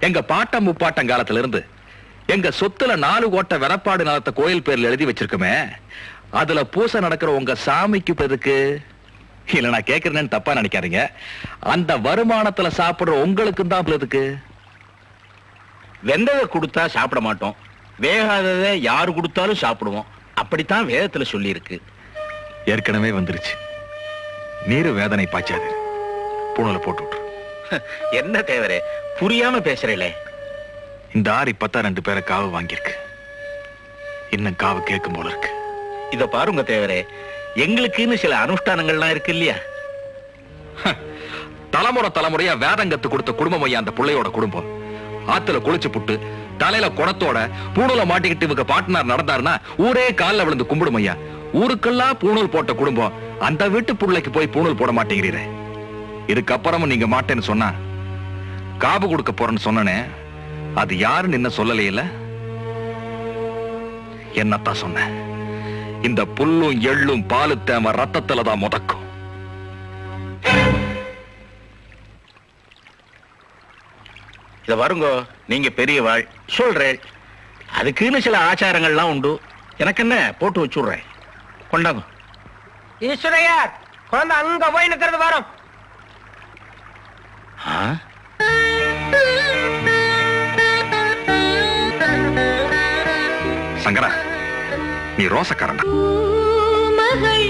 எங்க பாட்டம் முப்பாட்டம் காலத்துல இருந்து எங்க சொத்துல நாலு கோட்டை வெறப்பாடு நிலத்தை கோயில் பேர்ல எழுதி வச்சிருக்கோமே அதுல பூசை நடக்கிற உங்க சாமிக்கு இப்ப இல்ல நான் கேக்குறேன்னு தப்பா நினைக்காதீங்க. அந்த வருமானத்துல சாப்பிடுற உங்களுக்கு தான் இப்ப வெந்ததை கொடுத்தா சாப்பிட மாட்டோம். வேகாததை யாரு கொடுத்தாலும் சாப்பிடுவோம். அப்படித்தான் வேதத்துல சொல்லி இருக்கு ஏற்கனவே வந்துருச்சு. நீரு வேதனை பாய்ச்சாது. பூணூலை போட்டு விட்டுரு. என்ன தேவரே? புரியாம பேசுறீங்களே இந்த ஆறு இப்பத்தான் ரெண்டு பேரை காவு வாங்கியிருக்கு. இன்னும் காவு கேட்கும் போல இருக்கு. இத பாருங்க தேவரே எங்களுக்குன்னு சில அனுஷ்டானங்கள்லாம் இருக்கு இல்லையா? தலைமுறை தலைமுறையா வேதங்கத்து கொடுத்த குடும்பம் ஐயா அந்த பிள்ளையோட குடும்பம். ஆத்துல குளிச்சு புட்டு தலையில குணத்தோட பூணூல மாட்டிக்கிட்டு இவங்க பாட்டனார் நடந்தாருன்னா ஊரே கால்ல விழுந்து கும்பிடும் ஐயா. ஊருக்கெல்லாம் பூணூல் போட்ட குடும்பம் அந்த வீட்டு புள்ளைக்கு போய் பூணூல் போட மாட்டேங்கிறீரே. இதுக்கப்புறமும் நீங்க மாட்டேன்னு சொன்னா காபு கொடுக்க போறேன்னு சொன்னனே அது யாருன்னு என்ன சொல்லலையில? என்னத்தான் சொன்னேன் இந்த புல்லும் எள்ளும் பாலு தேம ரத்தத்துல தான் முதக்கும். இத பாருங்க நீங்க பெரியவாள் சொல்றேன். அதுக்குன்னு சில ஆச்சாரங்கள்லாம் உண்டு. எனக்கு என்ன போட்டு வச்சுடுறேன். கொண்டாங்க. ஈஸ்வரையார் குழந்தை அங்க போய் நிக்கிறது வரும்? சங்கரா நீ ரோசக்காரன்? மகள்